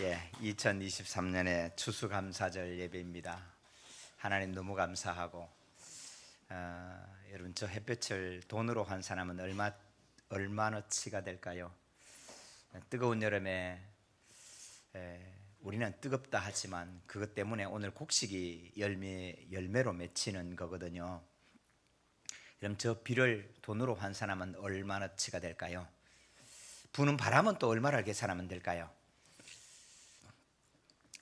예, 2023년의 추수감사절 예배입니다. 하나님 너무 감사하고 어, 여러분 저 햇볕을 돈으로 환산하면 얼마 얼마너치가 될까요? 뜨거운 여름에 에, 우리는 뜨겁다 하지만 그것 때문에 오늘 곡식이 열매 열매로 맺히는 거거든요. 그럼 저 비를 돈으로 환산하면 얼마나치가 될까요? 부는 바람은 또 얼마나 계산하면 될까요?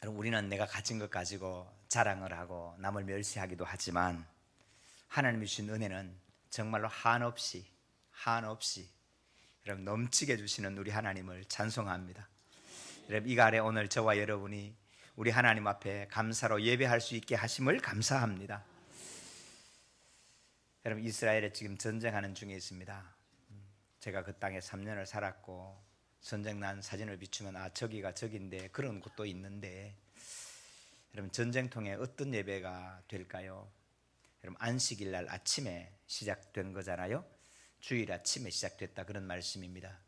여러분, 우리는 내가 가진 것 가지고 자랑을 하고 남을 멸시하기도 하지만 하나님이 주신 은혜는 정말로 한없이 한없이 여러분 넘치게 주시는 우리 하나님을 찬송합니다. 여러분 이 가래 오늘 저와 여러분이 우리 하나님 앞에 감사로 예배할 수 있게 하심을 감사합니다. 여러분 이스라엘에 지금 전쟁하는 중에 있습니다. 제가 그 땅에 3년을 살았고 전쟁 난 사진을 비추면 아 저기가 저긴데 그런 곳도 있는데 여러분 전쟁통에 어떤 예배가 될까요? 여러분 안식일 날 아침에 시작된 거잖아요. 주일 아침에 시작됐다 그런 말씀입니다.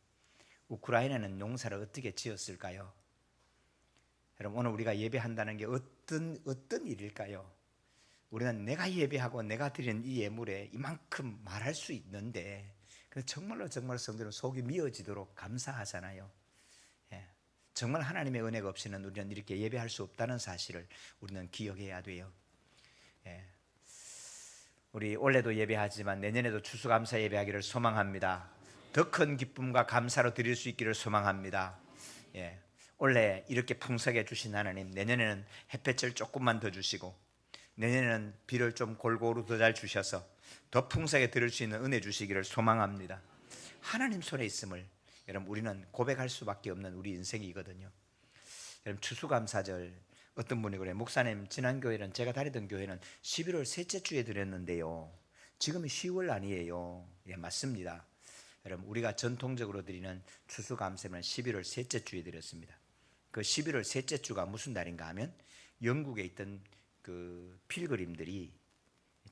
우크라이나는 용사를 어떻게 지었을까요? 여러분 오늘 우리가 예배한다는 게 어떤 어떤 일일까요? 우리는 내가 예배하고 내가 드리는 이 예물에 이만큼 말할 수 있는데 그 정말로 정말 성도는 속이 미어지도록 감사하잖아요. 예. 정말 하나님의 은혜가 없이는 우리는 이렇게 예배할 수 없다는 사실을 우리는 기억해야 돼요. 예. 우리 올해도 예배하지만 내년에도 추수감사 예배하기를 소망합니다. 더 큰 기쁨과 감사로 드릴 수 있기를 소망합니다. 예. 올해 이렇게 풍성해 주신 하나님, 내년에는 햇볕을 조금만 더 주시고, 내년에는 비를 좀 골고루 더 잘 주셔서 더 풍성하게 들을 수 있는 은혜 주시기를 소망합니다. 하나님 손에 있음을 여러분 우리는 고백할 수밖에 없는 우리 인생이거든요. 여러분 추수감사절 어떤 분이 그래 목사님 지난 교회는 제가 다니던 교회는 11월 셋째 주에 드렸는데요. 지금이 10월 아니에요. 예 맞습니다. 여러분 우리가 전통적으로 드리는 추수감사는 11월 셋째 주에 드렸습니다. 그 11월 셋째 주가 무슨 날인가 하면 영국에 있던 그 필그림들이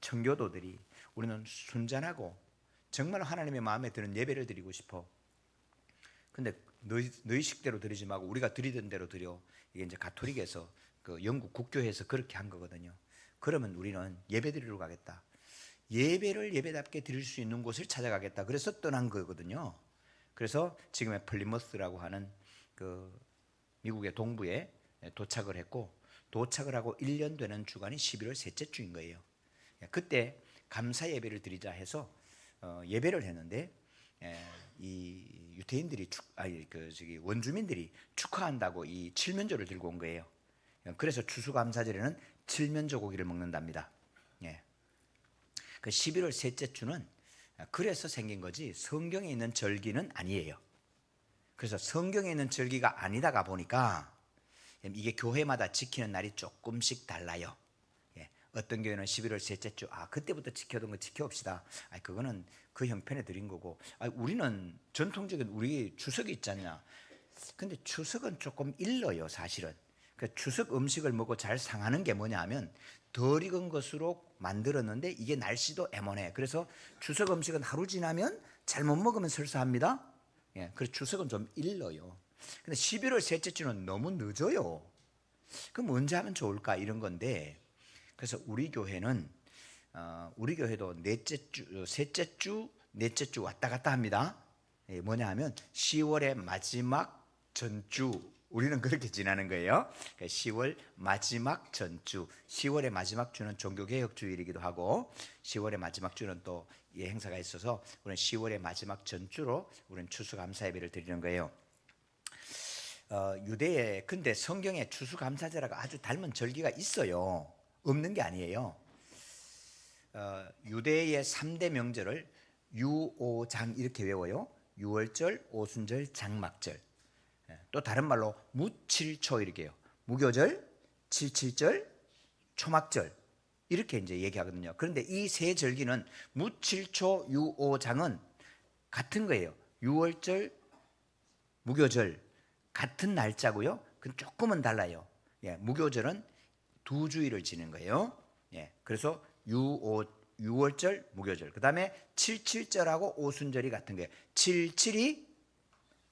청교도들이 우리는 순전하고 정말 하나님의 마음에 드는 예배를 드리고 싶어. 근데 너희, 너희 식대로 드리지 말고 우리가 드리던 대로 드려. 이게 이제 가톨릭에서 그 영국 국교에서 그렇게 한 거거든요. 그러면 우리는 예배 드리러 가겠다. 예배를 예배답게 드릴 수 있는 곳을 찾아가겠다. 그래서 떠난 거거든요. 그래서 지금의 플리머스라고 하는 그 미국의 동부에 도착을 했고 도착을 하고 1년 되는 주간이 11월 셋째 주인 거예요. 그때 감사 예배를 드리자 해서 어, 예배를 했는데 에, 이 유태인들이 축, 아니 그 저기 원주민들이 축하한다고 이 칠면조를 들고 온 거예요. 그래서 추수감사절에는 칠면조 고기를 먹는답니다. 예. 그 11월 셋째 주는 그래서 생긴 거지 성경에 있는 절기는 아니에요. 그래서 성경에 있는 절기가 아니다가 보니까 이게 교회마다 지키는 날이 조금씩 달라요. 예. 어떤 교회는 11월 셋째 주, 아, 그때부터 지켜둔 거 지켜봅시다. 아, 그거는 그 형편에 드린 거고. 아, 우리는 전통적인 우리 추석이 있잖냐. 근데 추석은 조금 일러요, 사실은. 그 추석 음식을 먹고 잘 상하는 게 뭐냐 하면 덜 익은 것으로 만들었는데 이게 날씨도 애매해. 그래서 추석 음식은 하루 지나면 잘못 먹으면 설사합니다. 예, 그래서 추석은 좀 일러요. 근데 11월 셋째 주는 너무 늦어요. 그럼 언제 하면 좋을까 이런 건데 그래서 우리 교회는 어, 우리 교회도 넷째 주, 셋째 주, 넷째 주 왔다 갔다 합니다. 예, 뭐냐 하면 10월의 마지막 전주 우리는 그렇게 지나는 거예요. 10월 마지막 전주, 10월의 마지막 주는 종교개혁 주일이기도 하고 10월의 마지막 주는 또 예, 행사가 있어서 우리는 10월의 마지막 전주로 우리는 추수감사 예배를 드리는 거예요. 어, 유대에 근데 성경에 추수감사절하고 아주 닮은 절기가 있어요. 없는 게 아니에요. 어, 유대의 3대 명절을 유오장 이렇게 외워요. 유월절, 오순절, 장막절. 예, 또 다른 말로 무칠초 이렇게 해요. 무교절, 칠칠절, 초막절 이렇게 이제 얘기하거든요. 그런데 이 세 절기는 무칠초, 유오장은 같은 거예요. 유월절, 무교절 같은 날짜고요. 그 조금은 달라요. 예, 무교절은 두 주일을 지는 거예요. 예, 그래서 유오 유월절, 무교절. 그다음에 칠칠절하고 오순절이 같은 거예요. 칠칠이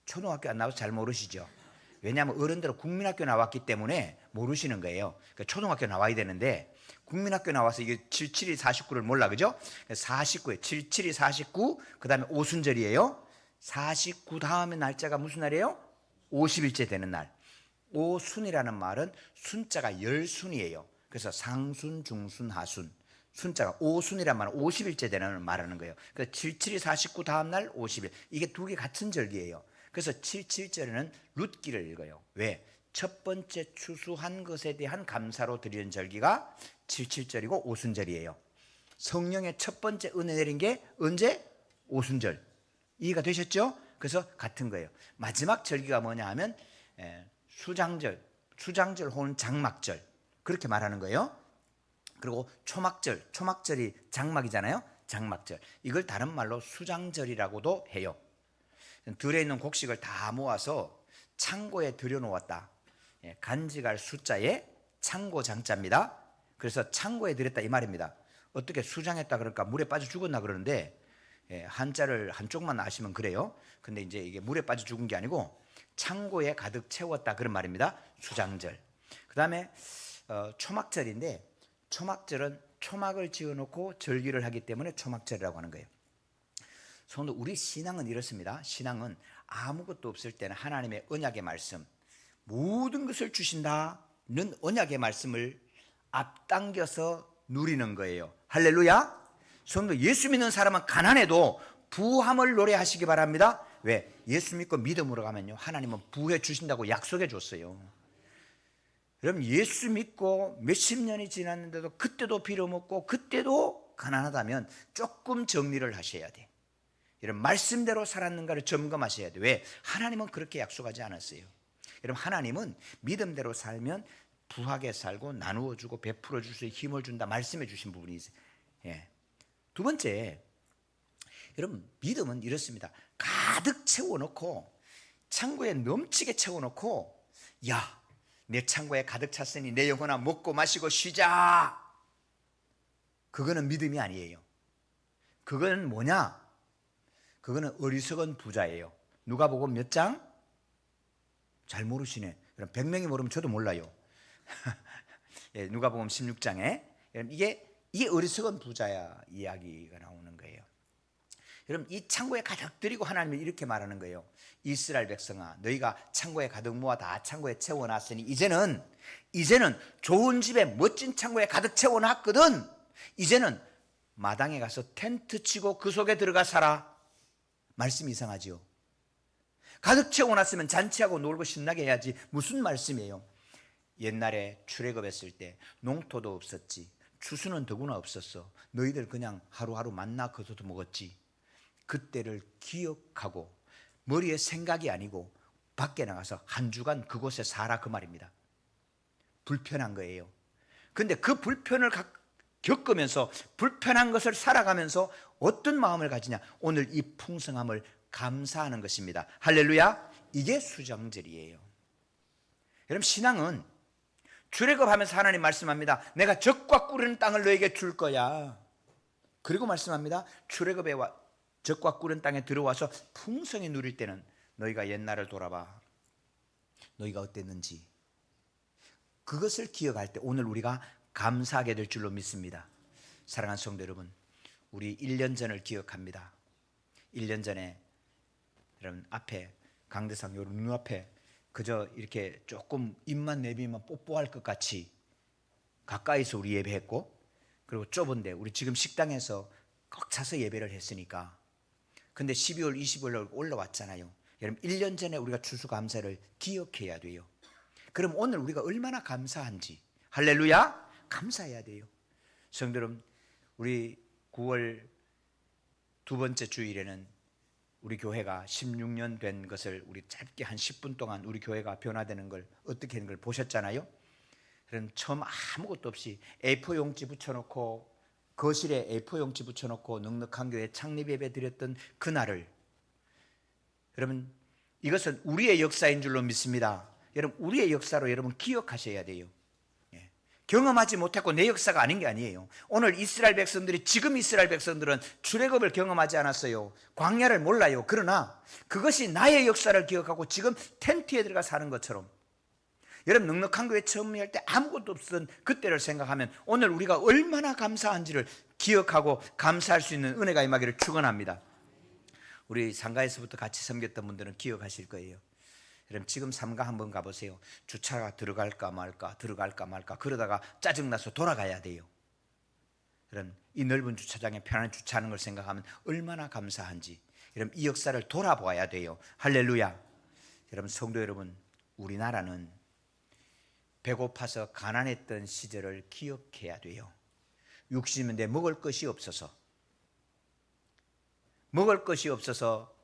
초등학교 안 나와서 잘 모르시죠. 왜냐하면 어른들은 국민학교 나왔기 때문에 모르시는 거예요. 그러니까 초등학교 나와야 되는데 국민학교 나와서 이게 77이 49를 몰라 그죠? 49에 77이 49 그다음에 오순절이에요. 49 다음에 날짜가 무슨 날이에요? 50일째 되는 날. 오순이라는 말은 순자가 열순이에요. 그래서 상순, 중순, 하순. 순자가 오순이란 말은 50일째 되는 말하는 거예요. 그래서 77이 49 다음 날 50일. 이게 두 개 같은 절기예요. 그래서 77절에는 룻기를 읽어요. 왜? 첫 번째 추수한 것에 대한 감사로 드리는 절기가 77절이고 오순절이에요. 성령의 첫 번째 은혜 내린 게 언제? 오순절. 이해가 되셨죠? 그래서 같은 거예요. 마지막 절기가 뭐냐 하면 에, 수장절, 수장절 혹은 장막절 그렇게 말하는 거예요. 그리고 초막절, 초막절이 장막이잖아요. 장막절. 이걸 다른 말로 수장절이라고도 해요. 들에 있는 곡식을 다 모아서 창고에 들여놓았다. 예, 간직할 숫자에 창고 장자입니다. 그래서 창고에 들였다 이 말입니다. 어떻게 수장했다 그럴까 물에 빠져 죽었나 그러는데 예, 한자를 한쪽만 아시면 그래요. 근데 이제 이게 물에 빠져 죽은 게 아니고 창고에 가득 채웠다 그런 말입니다. 수장절. 그다음에 어, 초막절인데 초막절은 초막을 지어놓고 절기를 하기 때문에 초막절이라고 하는 거예요. 성도 우리 신앙은 이렇습니다. 신앙은 아무것도 없을 때는 하나님의 언약의 말씀 모든 것을 주신다는 언약의 말씀을 앞당겨서 누리는 거예요. 할렐루야. 성도 예수 믿는 사람은 가난해도 부함을 노래하시기 바랍니다. 왜? 예수 믿고 믿음으로 가면요. 하나님은 부해 주신다고 약속해 줬어요. 여러분 예수 믿고 몇십 년이 지났는데도 그때도 빌어먹고 그때도 가난하다면 조금 정리를 하셔야 돼. 여러분 말씀대로 살았는가를 점검하셔야 돼. 왜? 하나님은 그렇게 약속하지 않았어요. 여러분 하나님은 믿음대로 살면 부하게 살고 나누어 주고 베풀어 주실 힘을 준다 말씀해 주신 부분이 있어요. 예. 두 번째 여러분 믿음은 이렇습니다. 가득 채워 놓고 창고에 넘치게 채워 놓고 야, 내 창고에 가득 찼으니 내 영혼아 먹고 마시고 쉬자. 그거는 믿음이 아니에요. 그거는 뭐냐? 그거는 어리석은 부자예요. 누가 보고 몇 장? 잘 모르시네. 여러분 100명이 모르면 저도 몰라요. 예, 누가 보면 16장에 여러분 이게 이게 어리석은 부자야 이야기가 나오는 거예요. 여러분 이 창고에 가득 드리고 하나님이 이렇게 말하는 거예요. 이스라엘 백성아 너희가 창고에 가득 모아 다 창고에 채워 놨으니 이제는 이제는 좋은 집에 멋진 창고에 가득 채워 놨거든. 이제는 마당에 가서 텐트 치고 그 속에 들어가 살아. 말씀 이상하지요. 가득 채워 놨으면 잔치하고 놀고 신나게 해야지. 무슨 말씀이에요? 옛날에 출애굽했을 때 농토도 없었지. 추수는 더구나 없었어. 너희들 그냥 하루하루 만나 거둬도 먹었지. 그때를 기억하고 머리에 생각이 아니고 밖에 나가서 한 주간 그곳에 살아 그 말입니다. 불편한 거예요. 근데 그 불편을 겪으면서 불편한 것을 살아가면서 어떤 마음을 가지냐? 오늘 이 풍성함을 감사하는 것입니다. 할렐루야. 이게 수정절이에요. 여러분 신앙은 출애굽하면서 하나님 말씀합니다. 내가 적과 꿀은 땅을 너에게 줄 거야. 그리고 말씀합니다. 출애굽에 와 적과 꿀은 땅에 들어와서 풍성히 누릴 때는 너희가 옛날을 돌아봐. 너희가 어땠는지. 그것을 기억할 때 오늘 우리가 감사하게 될 줄로 믿습니다. 사랑하는 성도 여러분, 우리 1년 전을 기억합니다. 1년 전에 여러분 앞에 강대상 요 눈앞에 그저 이렇게 조금 입만 내비면 뽀뽀할 것 같이 가까이서 우리 예배했고 그리고 좁은데 우리 지금 식당에서 꽉 차서 예배를 했으니까 근데 12월 25일 올라왔잖아요. 여러분 1년 전에 우리가 추수 감사를 기억해야 돼요. 그럼 오늘 우리가 얼마나 감사한지 할렐루야 감사해야 돼요. 성도 여러분 우리 9월 두 번째 주일에는 우리 교회가 16년 된 것을 우리 짧게 한 10분 동안 우리 교회가 변화되는 걸 어떻게 하는 걸 보셨잖아요. 그럼 처음 아무것도 없이 A4 용지 붙여놓고 거실에 A4 용지 붙여놓고 넉넉한 교회 창립 예배 드렸던 그날을 여러분 이것은 우리의 역사인 줄로 믿습니다. 여러분 우리의 역사로 여러분 기억하셔야 돼요. 예. 경험하지 못했고 내 역사가 아닌 게 아니에요. 오늘 이스라엘 백성들이 지금 이스라엘 백성들은 출애굽을 경험하지 않았어요. 광야를 몰라요. 그러나 그것이 나의 역사를 기억하고 지금 텐트에 들어가 사는 것처럼 여러분 넉넉한 교회 처음 할때 아무것도 없던 그때를 생각하면 오늘 우리가 얼마나 감사한지를 기억하고 감사할 수 있는 은혜가 임하기를 축원합니다. 우리 상가에서부터 같이 섬겼던 분들은 기억하실 거예요. 여러분 지금 삼가 한번 가보세요. 주차가 들어갈까 말까 들어갈까 말까 그러다가 짜증나서 돌아가야 돼요. 여러분 이 넓은 주차장에 편안히 주차하는 걸 생각하면 얼마나 감사한지 여러분 이 역사를 돌아보아야 돼요. 할렐루야. 여러분 성도 여러분 우리나라는 배고파서 가난했던 시절을 기억해야 돼요. 60년대 먹을 것이 없어서 먹을 것이 없어서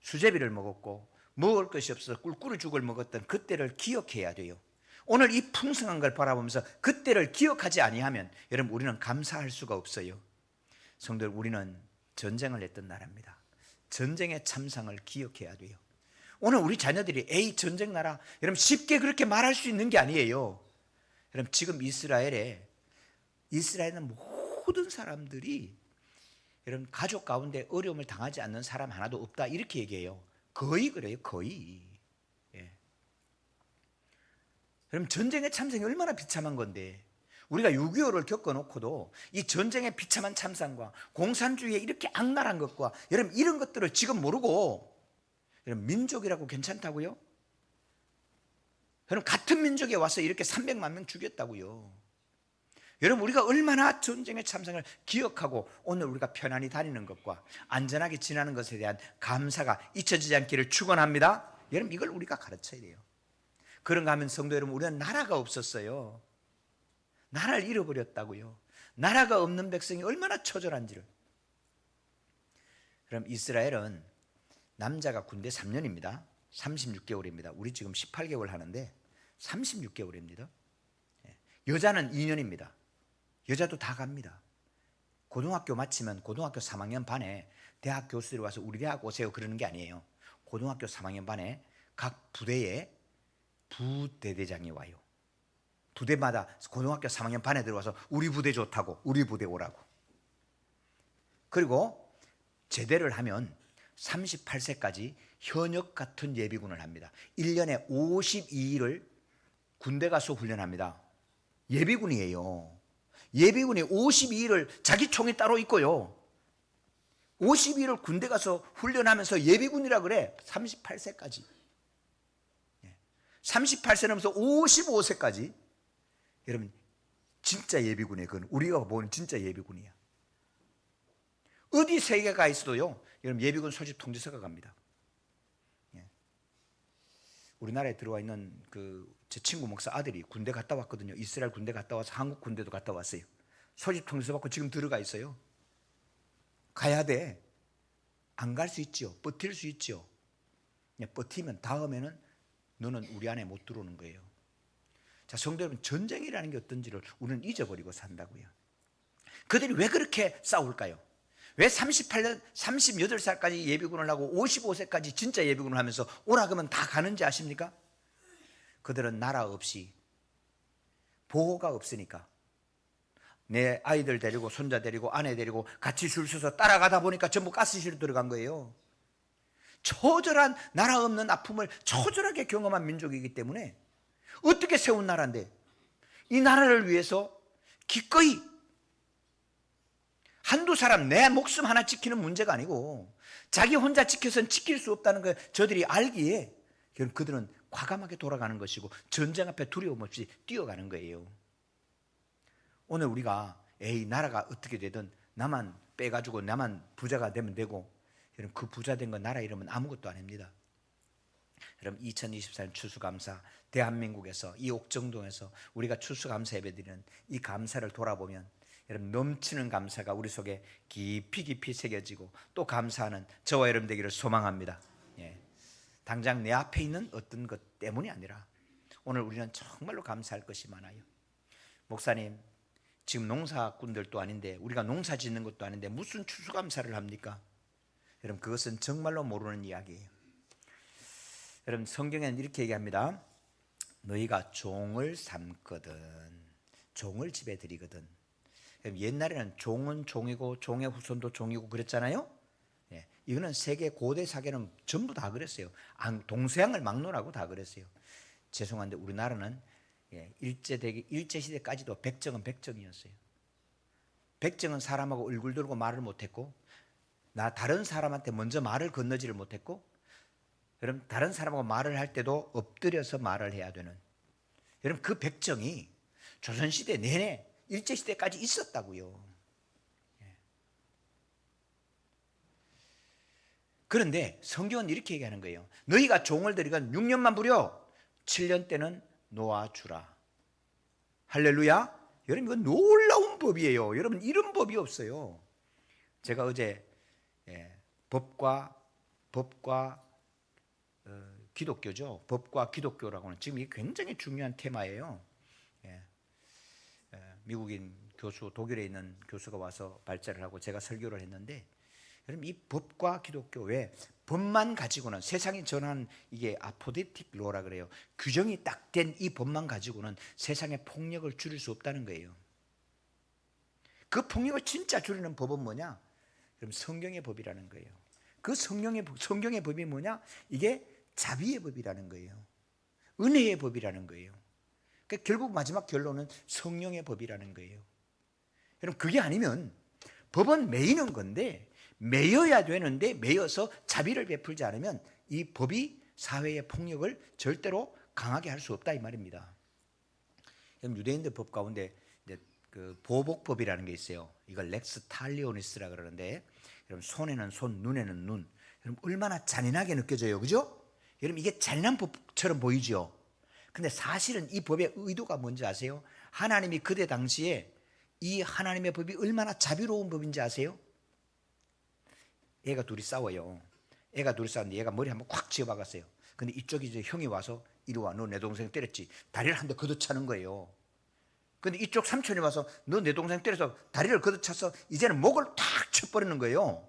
수제비를 먹었고 먹을 것이 없어서 꿀꿀이 죽을 먹었던 그때를 기억해야 돼요. 오늘 이 풍성한 걸 바라보면서 그때를 기억하지 아니하면 여러분 우리는 감사할 수가 없어요. 성도 우리는 전쟁을 했던 나라입니다. 전쟁의 참상을 기억해야 돼요. 오늘 우리 자녀들이 에이 전쟁 나라 여러분 쉽게 그렇게 말할 수 있는 게 아니에요. 여러분 지금 이스라엘에 이스라엘은 모든 사람들이 여러분 가족 가운데 어려움을 당하지 않는 사람 하나도 없다 이렇게 얘기해요. 거의 그래요, 거의. 예. 그럼 전쟁의 참상이 얼마나 비참한 건데 우리가 6.25를 겪어놓고도 이 전쟁의 비참한 참상과 공산주의의 이렇게 악랄한 것과 여러분 이런 것들을 지금 모르고 여러분 민족이라고 괜찮다고요? 여러분 같은 민족에 와서 이렇게 300만 명 죽였다고요. 여러분 우리가 얼마나 전쟁의 참상을 기억하고 오늘 우리가 편안히 다니는 것과 안전하게 지나는 것에 대한 감사가 잊혀지지 않기를 축원합니다. 여러분 이걸 우리가 가르쳐야 돼요. 그런가 하면 성도 여러분 우리는 나라가 없었어요. 나라를 잃어버렸다고요. 나라가 없는 백성이 얼마나 처절한지를. 그럼 이스라엘은 남자가 군대 3년입니다. 36개월입니다. 우리 지금 18개월 하는데 36개월입니다. 여자는 2년입니다. 여자도 다 갑니다. 고등학교 마치면 고등학교 3학년 반에 대학 교수들이 와서 우리 대학 오세요 그러는 게 아니에요. 고등학교 3학년 반에 각 부대에 부대대장이 와요. 부대마다 고등학교 3학년 반에 들어와서 우리 부대 좋다고 우리 부대 오라고. 그리고 제대를 하면 38세까지 현역 같은 예비군을 합니다. 1년에 52일을 군대 가서 훈련합니다. 예비군이에요. 예비군이 52일을 자기 총이 따로 있고요. 52일을 군대 가서 훈련하면서 예비군이라 그래. 38세까지. 38세 넘어서 55세까지. 여러분, 진짜 예비군이에요. 그건 우리가 보는 진짜 예비군이야. 어디 세계가 있어도요. 여러분, 예비군 소집 통지서가 갑니다. 예. 우리나라에 들어와 있는 그 제 친구 목사 아들이 군대 갔다 왔거든요. 이스라엘 군대 갔다 와서 한국 군대도 갔다 왔어요. 소집 통지서 받고 지금 들어가 있어요. 가야 돼. 안 갈 수 있죠. 버틸 수 있죠. 예, 버티면 다음에는 너는 우리 안에 못 들어오는 거예요. 자, 성도 여러분, 전쟁이라는 게 어떤지를 우리는 잊어버리고 산다고요. 그들이 왜 그렇게 싸울까요? 왜 38년, 38살까지 예비군을 하고 55세까지 진짜 예비군을 하면서 오라 그러면 다 가는지 아십니까? 그들은 나라 없이 보호가 없으니까 내 아이들 데리고 손자 데리고 아내 데리고 같이 줄 서서 따라가다 보니까 전부 가스실로 들어간 거예요. 처절한 나라 없는 아픔을 처절하게 경험한 민족이기 때문에 어떻게 세운 나라인데 이 나라를 위해서 기꺼이 한두 사람 내 목숨 하나 지키는 문제가 아니고 자기 혼자 지켜서는 지킬 수 없다는 걸 저들이 알기에 그들은 과감하게 돌아가는 것이고 전쟁 앞에 두려움 없이 뛰어가는 거예요. 오늘 우리가 에이 나라가 어떻게 되든 나만 빼가지고 나만 부자가 되면 되고 여러분 그 부자 된건 나라 이름은 아무것도 아닙니다. 여러분 2024년 추수감사 대한민국에서 이 옥정동에서 우리가 추수감사 예배드리는 이 감사를 돌아보면 여러분 넘치는 감사가 우리 속에 깊이 깊이 새겨지고 또 감사하는 저와 여러분 되기를 소망합니다. 예. 당장 내 앞에 있는 어떤 것 때문이 아니라 오늘 우리는 정말로 감사할 것이 많아요. 목사님, 지금 농사꾼들도 아닌데 우리가 농사 짓는 것도 아닌데 무슨 추수감사를 합니까? 여러분 그것은 정말로 모르는 이야기예요. 여러분 성경에는 이렇게 얘기합니다. 너희가 종을 삼거든 종을 집에 들이거든. 옛날에는 종은 종이고 종의 후손도 종이고 그랬잖아요. 예, 이거는 세계 고대 사계는 전부 다 그랬어요. 안- 동서양을 막론하고 다 그랬어요. 죄송한데 우리나라는 예, 일제 대기 일제 시대까지도 백정은 백정이었어요. 백정은 사람하고 얼굴 들고 말을 못했고 나 다른 사람한테 먼저 말을 건너지를 못했고 여러분 다른 사람하고 말을 할 때도 엎드려서 말을 해야 되는 여러분 그 백정이 조선 시대 내내 일제 시대까지 있었다고요. 예. 그런데 성경은 이렇게 얘기하는 거예요. 너희가 종을 들이가 6년만 부려 7년 때는 놓아주라. 할렐루야. 여러분 이건 놀라운 법이에요. 여러분 이런 법이 없어요. 제가 어제 예, 법과 법과 어, 기독교죠. 법과 기독교라고는 지금 이게 굉장히 중요한 테마예요. 미국인 교수, 독일에 있는 교수가 와서 발제를 하고 제가 설교를 했는데, 여러분 이 법과 기독교 왜 법만 가지고는 세상이 전한 이게 아포데틱 로라 그래요. 규정이 딱 된 이 법만 가지고는 세상의 폭력을 줄일 수 없다는 거예요. 그 폭력을 진짜 줄이는 법은 뭐냐? 그럼 성경의 법이라는 거예요. 그 성경의 법- 성경의 법이 뭐냐? 이게 자비의 법이라는 거예요. 은혜의 법이라는 거예요. 그러니까 결국 마지막 결론은 성령의 법이라는 거예요. 여러분 그게 아니면 법은 매이는 건데 매여야 되는데 매여서 자비를 베풀지 않으면 이 법이 사회의 폭력을 절대로 강하게 할 수 없다 이 말입니다. 유대인들 법 가운데 그 보복법이라는 게 있어요. 이걸 렉스 탈리오니스라 그러는데 여러분 손에는 손, 눈에는 눈. 여러분 얼마나 잔인하게 느껴져요, 그죠? 여러분 이게 잔인한 법처럼 보이죠. 근데 사실은 이 법의 의도가 뭔지 아세요? 하나님이 그때 당시에 이 하나님의 법이 얼마나 자비로운 법인지 아세요? 애가 둘이 싸워요. 애가 둘이 싸웠는데 얘가 머리 한번 콱 쥐어박았어요. 근데 이쪽이 이제 형이 와서 이리 와, 너 내 동생 때렸지. 다리를 한 대 걷어차는 거예요. 근데 이쪽 삼촌이 와서 너 내 동생 때려서 다리를 걷어차서 이제는 목을 탁 쳐버리는 거예요.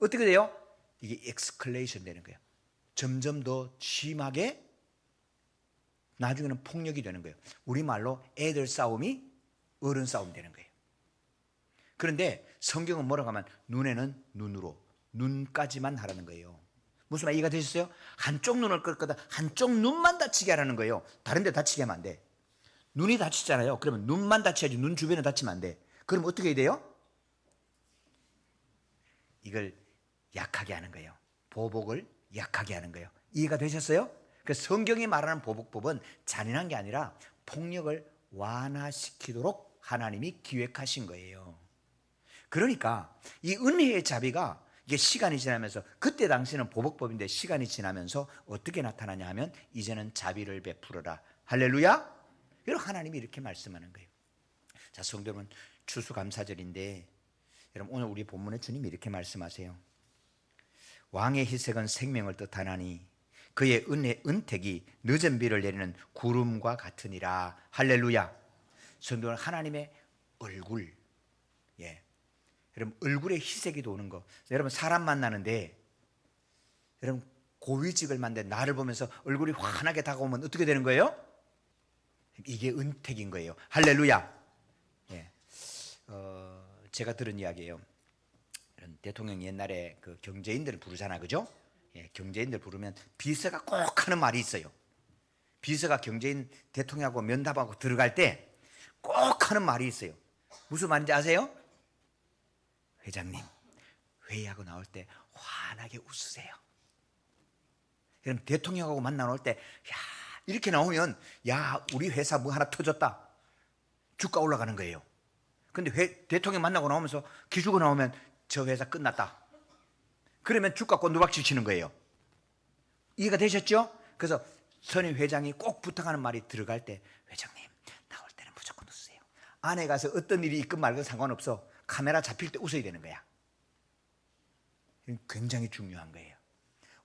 어떻게 돼요? 이게 엑스컬레이션 되는 거예요. 점점 더 심하게 나중에는 폭력이 되는 거예요. 우리말로 애들 싸움이 어른 싸움 되는 거예요. 그런데 성경은 뭐라고 하면 눈에는 눈으로 눈까지만 하라는 거예요. 무슨 말 이해가 되셨어요? 한쪽 눈을 끌 거다. 한쪽 눈만 다치게 하라는 거예요. 다른 데 다치게 하면 안 돼. 눈이 다치잖아요. 그러면 눈만 다쳐야지 눈 주변에 다치면 안 돼. 그럼 어떻게 해야 돼요? 이걸 약하게 하는 거예요. 보복을 약하게 하는 거예요. 이해가 되셨어요? 그 성경이 말하는 보복법은 잔인한 게 아니라 폭력을 완화시키도록 하나님이 기획하신 거예요. 그러니까 이 은혜의 자비가 이게 시간이 지나면서 그때 당시는 보복법인데 시간이 지나면서 어떻게 나타나냐 하면 이제는 자비를 베풀어라. 할렐루야. 여러분 하나님이 이렇게 말씀하는 거예요. 자, 성도 여러분 추수감사절인데 여러분 오늘 우리 본문에 주님이 이렇게 말씀하세요. 왕의 희색은 생명을 뜻하나니 그의 은혜 은택이 늦은 비를 내리는 구름과 같으니라. 할렐루야. 성도 여러분 하나님의 얼굴 예. 여러분 얼굴에 희색이 도는 거. 여러분 사람 만나는데 여러분 고위직을 만든 나를 보면서 얼굴이 환하게 다가오면 어떻게 되는 거예요? 이게 은택인 거예요. 할렐루야. 예. 어, 제가 들은 이야기예요. 대통령 옛날에 그 경제인들을 부르잖아, 그죠? 예, 경제인들 부르면 비서가 꼭 하는 말이 있어요. 비서가 경제인 대통령하고 면담하고 들어갈 때 꼭 하는 말이 있어요. 무슨 말인지 아세요? 회장님, 회의하고 나올 때 환하게 웃으세요. 여러분 대통령하고 만나 나올 때, 야 이렇게 나오면 야 우리 회사 뭐 하나 터졌다. 주가 올라가는 거예요. 근데 회, 대통령 만나고 나오면서 기주고 나오면 저 회사 끝났다. 그러면 주가 꼰두박질 치는 거예요. 이해가 되셨죠? 그래서 선임 회장이 꼭 부탁하는 말이 들어갈 때 회장님 나올 때는 무조건 웃으세요. 안에 가서 어떤 일이 있건 말건 상관없어. 카메라 잡힐 때 웃어야 되는 거야. 굉장히 중요한 거예요.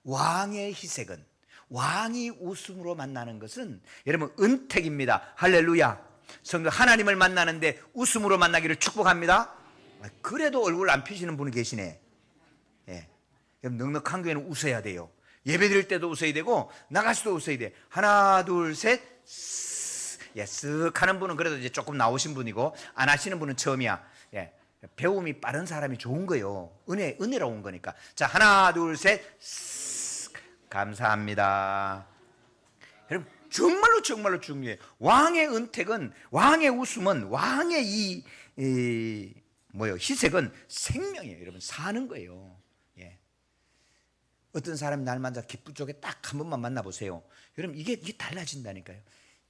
왕의 희색은 왕이 웃음으로 만나는 것은 여러분 은택입니다. 할렐루야. 성도 하나님을 만나는데 웃음으로 만나기를 축복합니다. 아, 그래도 얼굴 안 펴시는 분이 계시네. 예. 여러분 넉넉한 교회는 웃어야 돼요. 예배 드릴 때도 웃어야 되고 나갈 수도 웃어야 돼. 하나 둘 셋. 예, 쓱 하는 분은 그래도 이제 조금 나오신 분이고 안 하시는 분은 처음이야. 예. 배움이 빠른 사람이 좋은 거예요. 은혜 은혜로 온 거니까. 자, 하나, 둘, 셋. 쓱. 감사합니다. 여러분 정말로 정말로 중요해요. 왕의 은택은 왕의 웃음은 왕의 이, 이 뭐요 희색은 생명이에요. 여러분 사는 거예요. 예. 어떤 사람이 날 만나 기쁠 쪽에 딱 한 번만 만나보세요. 여러분 이게 이게 달라진다니까요.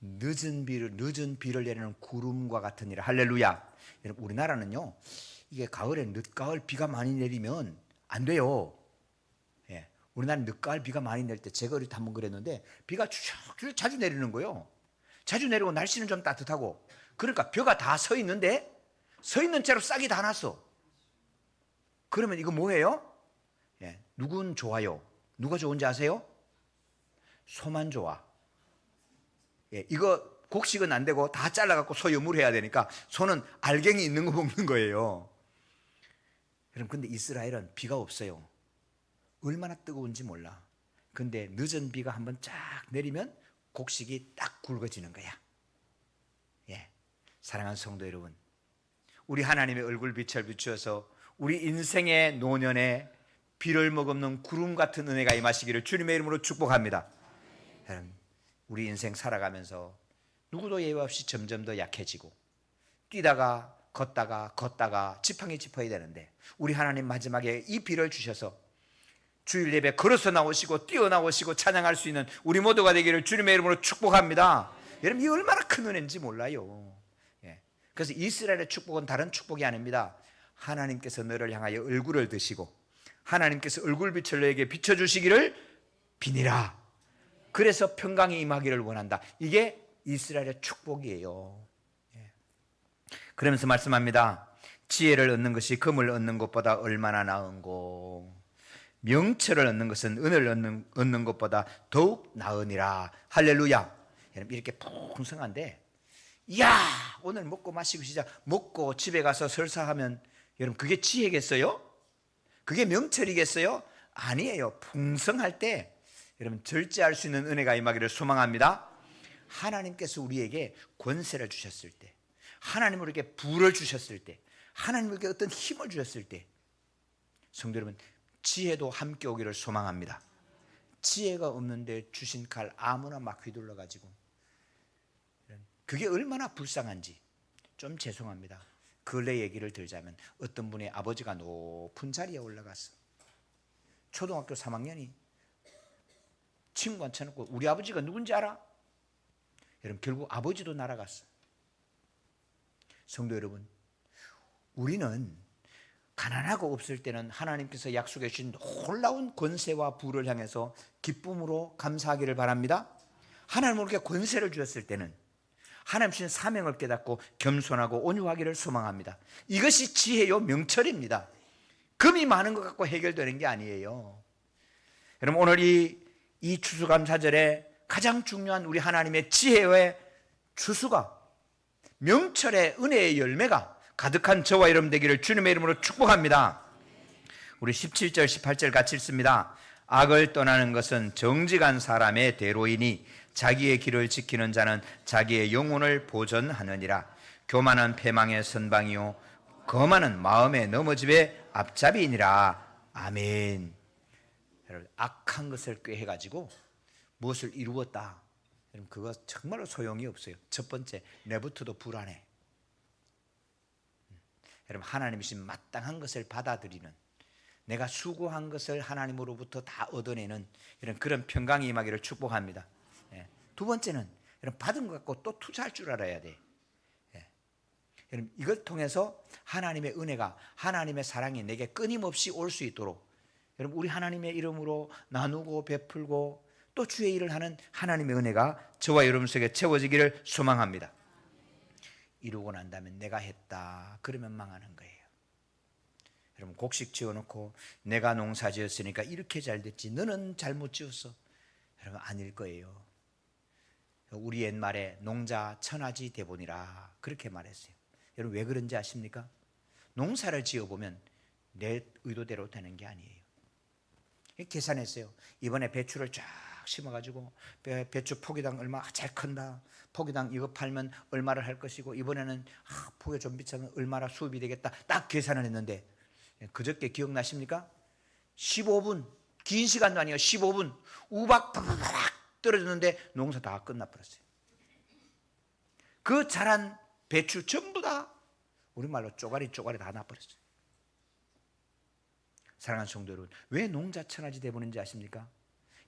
늦은 비를 늦은 비를 내리는 구름과 같은 일 할렐루야. 여러분 우리나라는요 이게 가을에 늦가을 비가 많이 내리면 안 돼요. 예. 우리나라 늦가을 비가 많이 낼때 제가 어릴 때 한 번 그랬는데 비가 쭉 자주 내리는 거예요. 자주 내리고 날씨는 좀 따뜻하고 그러니까 벼가 다 서 있는데 서 있는 채로 싹이 다 났어. 그러면 이거 뭐예요? 예. 누군 좋아요? 누가 좋은지 아세요? 소만 좋아. 예. 이거 곡식은 안 되고 다 잘라갖고 소 유물해야 되니까 소는 알갱이 있는 거 먹는 거예요. 여러분 근데 이스라엘은 비가 없어요. 얼마나 뜨거운지 몰라. 근데 늦은 비가 한번 쫙 내리면 곡식이 딱 굵어지는 거야. 예. 사랑하는 성도 여러분. 우리 하나님의 얼굴 빛을 비추어서 우리 인생의 노년에 비를 머금는 구름 같은 은혜가 임하시기를 주님의 이름으로 축복합니다. 여러분, 우리 인생 살아가면서 누구도 예외 없이 점점 더 약해지고 뛰다가 걷다가 걷다가 지팡이 짚어야 되는데 우리 하나님 마지막에 이 비를 주셔서 주일 예배 걸어서 나오시고 뛰어 나오시고 찬양할 수 있는 우리 모두가 되기를 주님의 이름으로 축복합니다. 여러분 이 얼마나 큰 은혜인지 몰라요. 예. 그래서 이스라엘의 축복은 다른 축복이 아닙니다. 하나님께서 너를 향하여 얼굴을 드시고 하나님께서 얼굴빛을 너에게 비춰주시기를 비니라. 그래서 평강이 임하기를 원한다. 이게 이스라엘의 축복이에요. 예. 그러면서 말씀합니다. 지혜를 얻는 것이 금을 얻는 것보다 얼마나 나은고. 명철을 얻는 것은 은혜를 얻는, 얻는 것보다 더욱 나으니라. 할렐루야. 여러분 이렇게 풍성한데 이야 오늘 먹고 마시고 시작 먹고 집에 가서 설사하면 여러분 그게 지혜겠어요? 그게 명철이겠어요? 아니에요. 풍성할 때 여러분 절제할 수 있는 은혜가 임하기를 소망합니다. 하나님께서 우리에게 권세를 주셨을 때, 하나님 우리에게 부를 주셨을 때, 하나님 우리에게 어떤 힘을 주셨을 때, 성도 여러분 지혜도 함께 오기를 소망합니다. 지혜가 없는데 주신 칼 아무나 막 휘둘러 가지고 그게 얼마나 불쌍한지 좀 죄송합니다. 근래 얘기를 들자면 어떤 분의 아버지가 높은 자리에 올라갔어. 초등학교 3학년이 친구 앉혀놓고 우리 아버지가 누군지 알아? 여러분 결국 아버지도 날아갔어. 성도 여러분, 우리는 가난하고 없을 때는 하나님께서 약속해 주신 놀라운 권세와 부를 향해서 기쁨으로 감사하기를 바랍니다. 하나님 우리에게 권세를 주셨을 때는 하나님 주신 사명을 깨닫고 겸손하고 온유하기를 소망합니다. 이것이 지혜요 명철입니다. 금이 많은 것 갖고 해결되는 게 아니에요. 여러분 오늘 이, 이 추수감사절에 가장 중요한 우리 하나님의 지혜의 추수가 명철의 은혜의 열매가 가득한 저와 여러분 되기를 주님의 이름으로 축복합니다. 우리 17절 18절 같이 읽습니다. 악을 떠나는 것은 정직한 사람의 대로이니 자기의 길을 지키는 자는 자기의 영혼을 보전하느니라. 교만은 패망의 선방이요 거만은 마음의 넘어집의 앞잡이니라. 아멘. 여러분 악한 것을 꾀해 가지고 무엇을 이루었다. 여러분 그거 정말로 소용이 없어요. 첫 번째 내부터도 불안해. 여러분 하나님이신 마땅한 것을 받아들이는 내가 수고한 것을 하나님으로부터 다 얻어내는 이런 그런 평강이 임하기를 축복합니다. 예. 두 번째는 여러분 받은 것 갖고 또 투자할 줄 알아야 돼. 예. 여러분 이걸 통해서 하나님의 은혜가 하나님의 사랑이 내게 끊임없이 올 수 있도록 여러분 우리 하나님의 이름으로 나누고 베풀고 또 주의 일을 하는 하나님의 은혜가 저와 여러분 속에 채워지기를 소망합니다. 이루고 난 다음에 내가 했다. 그러면 망하는 거예요. 여러분 곡식 지어놓고 내가 농사 지었으니까 이렇게 잘 됐지. 너는 잘못 지었어. 여러분 아닐 거예요. 우리 옛말에 농자 천하지 대본이라 그렇게 말했어요. 여러분 왜 그런지 아십니까? 농사를 지어보면 내 의도대로 되는 게 아니에요. 계산했어요. 이번에 배추를 쫙 심어가지고 배, 배추 포기당 얼마 잘 큰다. 포기당 이거 팔면 얼마를 할 것이고 이번에는 아, 포기 좀 비싸면 얼마나 수입이 되겠다. 딱 계산을 했는데 그저께 기억나십니까? 15분 긴 시간도 아니에요. 15분 우박 떨어졌는데 농사 다 끝나버렸어요. 그 자란 배추 전부 다 우리말로 쪼가리 쪼가리 다 나버렸어요. 사랑하는 성도 여러분, 왜 농자 천하지 되보는지 아십니까?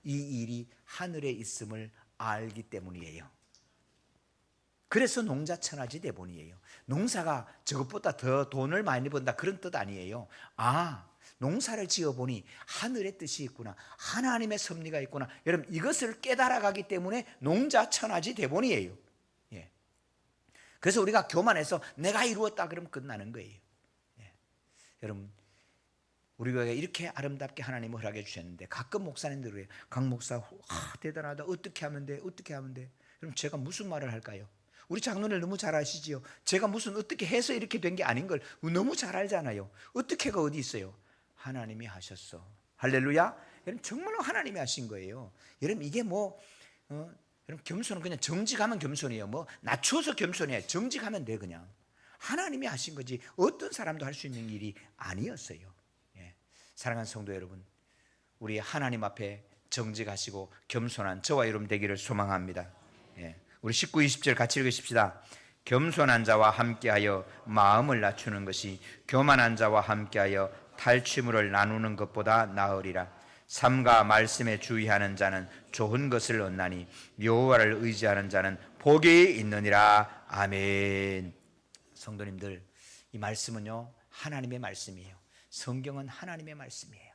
이 일이 하늘에 있음을 알기 때문이에요. 그래서 농자 천하지 대본이에요. 농사가 저것보다 더 돈을 많이 번다 그런 뜻 아니에요. 아, 농사를 지어 보니 하늘의 뜻이 있구나. 하나님의 섭리가 있구나. 여러분 이것을 깨달아가기 때문에 농자 천하지 대본이에요. 예. 그래서 우리가 교만해서 내가 이루었다 그러면 끝나는 거예요. 예. 여러분 우리 교회가 이렇게 아름답게 하나님을 허락해 주셨는데 가끔 목사님들 그래요. 강 목사 아, 대단하다. 어떻게 하면 돼? 어떻게 하면 돼? 그럼 제가 무슨 말을 할까요? 우리 장로를 너무 잘 아시지요. 제가 무슨 어떻게 해서 이렇게 된 게 아닌 걸 너무 잘 알잖아요. 어떻게가 어디 있어요? 하나님이 하셨어. 할렐루야. 여러분 정말로 하나님이 하신 거예요. 여러분 이게 뭐 어, 여러분 겸손은 그냥 정직하면 겸손이에요. 뭐 낮춰서 겸손해. 정직하면 돼 그냥. 하나님이 하신 거지 어떤 사람도 할 수 있는 일이 아니었어요. 예. 사랑하는 성도 여러분, 우리 하나님 앞에 정직하시고 겸손한 저와 여러분 되기를 소망합니다. 예. 우리 19, 20절 같이 읽으십시다. 겸손한 자와 함께하여 마음을 낮추는 것이 교만한 자와 함께하여 탈취물을 나누는 것보다 나으리라. 삼가 말씀에 주의하는 자는 좋은 것을 얻나니 여호와를 의지하는 자는 복이 있느니라. 아멘. 성도님들, 이 말씀은요 하나님의 말씀이에요. 성경은 하나님의 말씀이에요.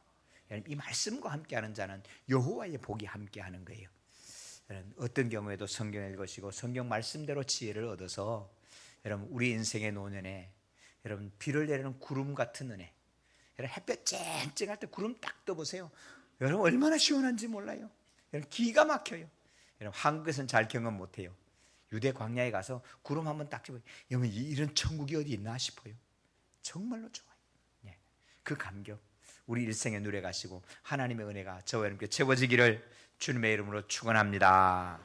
이 말씀과 함께하는 자는 여호와의 복이 함께하는 거예요. 어떤 경우에도 성경을 읽으시고 성경 말씀대로 지혜를 얻어서 여러분 우리 인생의 노년에 여러분 비를 내리는 구름 같은 은혜 여러분 햇볕 쨍쨍할 때 구름 딱 떠보세요. 여러분 얼마나 시원한지 몰라요. 여러분 기가 막혀요. 여러분 한국에서는 잘 경험 못해요. 유대 광야에 가서 구름 한번 딱 집어요. 여러분 이- 이런 천국이 어디 있나 싶어요. 정말로 좋아요. 예. 그 감격. 우리 일생에 누려 가시고 하나님의 은혜가 저와 여러분께 채워지기를 주님의 이름으로 축원합니다.